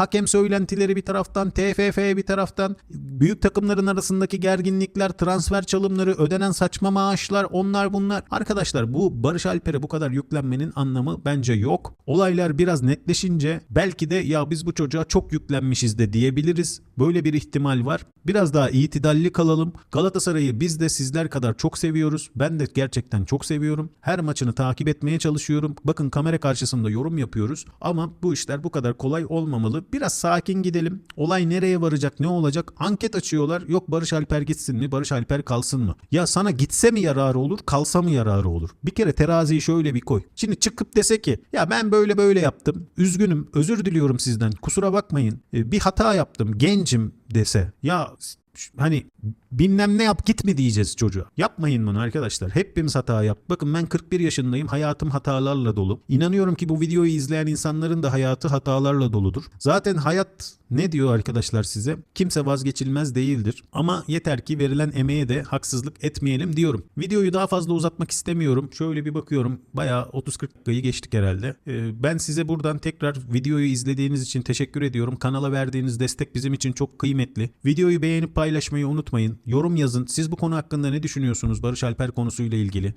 hakem söylentileri bir taraftan, TFF bir taraftan, büyük takımların arasındaki gerginlikler, transfer çalımları, ödenen saçma maaşlar, onlar bunlar. Arkadaşlar bu Barış Alper'e bu kadar yüklenmenin anlamı bence yok. Olaylar biraz netleşince belki de ya biz bu çocuğa çok yüklenmişiz de diyebiliriz. Böyle bir ihtimal var. Biraz daha itidalli kalalım. Galatasaray'ı biz de sizler kadar çok seviyoruz. Ben de gerçekten çok seviyorum. Her maçını takip etmeye çalışıyorum. Bakın kamera karşısında yorum yapıyoruz. Ama bu işler bu kadar kolay olmamalı. Biraz sakin gidelim. Olay nereye varacak, ne olacak? Anket açıyorlar. Yok Barış Alper gitsin mi, Barış Alper kalsın mı? Ya sana gitse mi yararı olur, kalsa mı yararı olur? Bir kere teraziyi şöyle bir koy. Şimdi çıkıp dese ki ya ben böyle böyle yaptım. Üzgünüm, özür diliyorum sizden. Kusura bakmayın. E, Bir hata yaptım. Gencim dese. Ya hani bilmem ne yap git mi diyeceğiz çocuğa. Yapmayın bunu arkadaşlar. Hepimiz hata yap. Bakın ben 41 yaşındayım. Hayatım hatalarla dolu. İnanıyorum ki bu videoyu izleyen insanların da hayatı hatalarla doludur. Zaten hayat ne diyor arkadaşlar size? Kimse vazgeçilmez değildir. Ama yeter ki verilen emeğe de haksızlık etmeyelim diyorum. Videoyu daha fazla uzatmak istemiyorum. Şöyle bir bakıyorum. Bayağı 30-40 dakikayı geçtik herhalde. Ee, ben size buradan tekrar videoyu izlediğiniz için teşekkür ediyorum. Kanala verdiğiniz destek bizim için çok kıymetli. Videoyu beğenip paylaşmayı unutmayın. Yorum yazın. Siz bu konu hakkında ne düşünüyorsunuz Barış Alper konusuyla ilgili?